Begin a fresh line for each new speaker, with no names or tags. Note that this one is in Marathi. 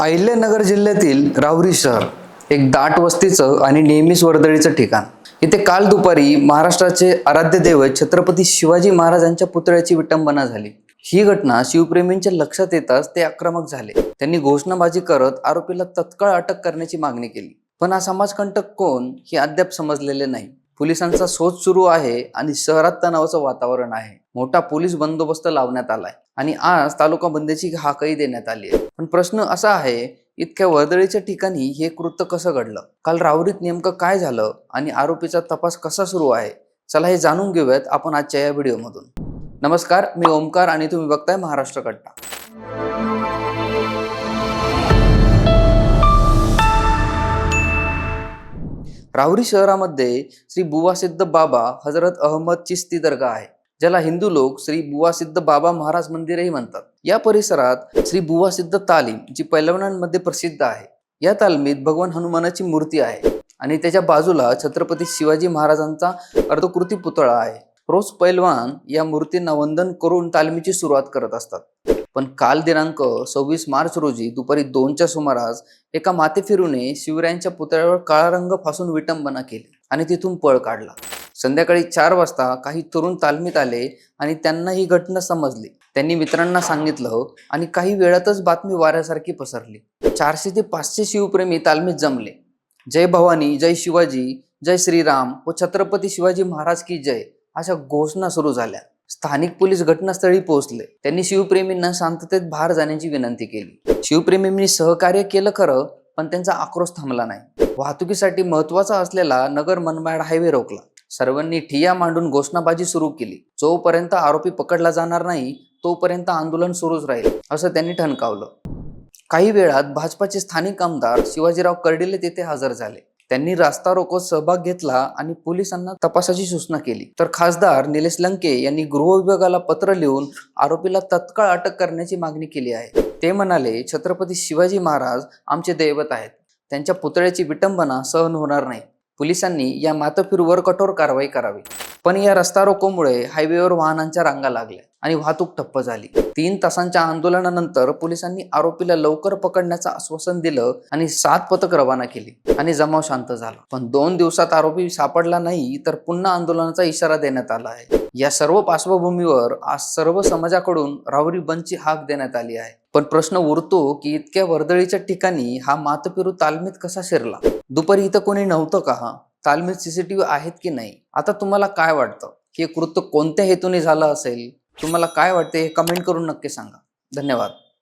अहिल्यानगर जिल्ह्यातील राहुरी शहर एक दाट वस्तीचं आणि नेहमीच वर्दळीचं ठिकाण. इथे काल दुपारी महाराष्ट्राचे आराध्य दैवत छत्रपती शिवाजी महाराजांच्या पुतळ्याची विटंबना झाली. ही घटना शिवप्रेमींच्या लक्षात येताच ते आक्रमक झाले. त्यांनी घोषणाबाजी करत आरोपीला तत्काळ अटक करण्याची मागणी केली. पण हा समाजकंटक कोण हे अद्याप समजलेले नाही. पोलिसांचा शोध सुरू आहे आणि शहरात तणावाचं वातावरण आहे. मोठा पोलीस बंदोबस्त लावण्यात आलाय आणि आज तालुका बंदीची हाकही देण्यात आली आहे. पण प्रश्न असा आहे इतक्या वर्दळीच्या ठिकाणी हे कृत्य कसं घडलं? काल राहुरीत नेमकं काय झालं आणि आरोपीचा तपास कसा सुरू आहे? चला हे जाणून घेऊयात आपण आजच्या या व्हिडिओमधून. नमस्कार मी ओमकार आणि तुम्ही बघताय महाराष्ट्र कट्टा. राहुरी शहरामध्ये श्री बुवासिद्ध बाबा हजरत अहमद चिस्ती दर्गा आहे ज्याला हिंदू लोक श्री बुवासिद्ध बाबा महाराज मंदिरही म्हणतात. या परिसरात श्री बुवासिद्ध तालीम जी पैलवानांमध्ये प्रसिद्ध आहे या तालमीत भगवान हनुमानाची मूर्ती आहे आणि त्याच्या बाजूला छत्रपती शिवाजी महाराजांचा अर्धकृती पुतळा आहे. रोज पैलवान या मूर्तींना वंदन करून तालमीची सुरुवात करत असतात. पण काल दिनांक सव्वीस मार्च रोजी दुपारी दोनच्या सुमारास एका माथेफिरूने शिवरायांच्या पुतळ्यावर काळा रंग फासून विटंबना केली आणि तिथून पळ काढला. संध्याकाळी चार वाजता काही तरुण तालमीत आले आणि त्यांना ही घटना समजली. त्यांनी मित्रांना सांगितलं आणि काही वेळातच बातमी वाऱ्यासारखी पसरली. चारशे ते पाचशे शिवप्रेमी तालमीत जमले. जय भवानी जय शिवाजी जय श्रीराम व छत्रपती शिवाजी महाराज की जय अशा घोषणा सुरू झाल्या. स्थानिक पोलीस घटनास्थळी पोहोचले. त्यांनी शिवप्रेमींना शांततेत बाहेर जाण्याची विनंती केली. शिवप्रेमींनी सहकार्य केलं खरं पण त्यांचा आक्रोश थांबला नाही. वाहतुकीसाठी महत्त्वाचा असलेला नगर मनमाड हायवे रोखला. सर्वांनी ठिया मांडून घोषणाबाजी सुरू केली. जोपर्यंत आरोपी पकडला जाणार नाही तोपर्यंत आंदोलन सुरूच राहील असं त्यांनी ठणकावलं. काही वेळात भाजपाचे स्थानिक आमदार शिवाजीराव कर्डिले तेथे हजर झाले. त्यांनी रास्ता रोको सहभाग घेतला आणि पोलिसांना तपासाची सूचना केली. तर खासदार निलेश लंके यांनी गृह विभागाला पत्र लिहून आरोपीला तत्काळ अटक करण्याची मागणी केली आहे. ते म्हणाले छत्रपती शिवाजी महाराज आमचे दैवत आहेत. त्यांच्या पुतळ्याची विटंबना सहन होणार नाही. पोलिसांनी या मातफिरूवर कठोर कारवाई करावी. पण या रस्ता रोकोमुळे हायवेवर वाहनांच्या रांगा लागल्या आणि वाहतूक ठप्प झाली. तीन तासांच्या आंदोलनानंतर पोलिसांनी आरोपीला लवकर पकडण्याचं आश्वासन दिलं आणि सात पथक रवाना केली आणि जमाव शांत झाला. पण दोन दिवसात आरोपी सापडला नाही तर पुन्हा आंदोलनाचा इशारा देण्यात आला आहे. या सर्व पार्श्वभूमीवर आज सर्व समाजाकडून राहुरी बंदची हाक देण्यात आली आहे. पण प्रश्न उरतो की इतक्या वर्दळीच्या ठिकाणी हा मातपिरू तालमीत कसा शिरला? दुपारी इथं कोणी नव्हतं का तालमीत सीसीटीव्ही आहेत की नाही? आता तुम्हाला काय वाटतं? हे कृत्य कोणत्या हेतूने झालं असेल? तुम्हाला काय वाटते? हे कमेंट करून नक्की सांगा. धन्यवाद.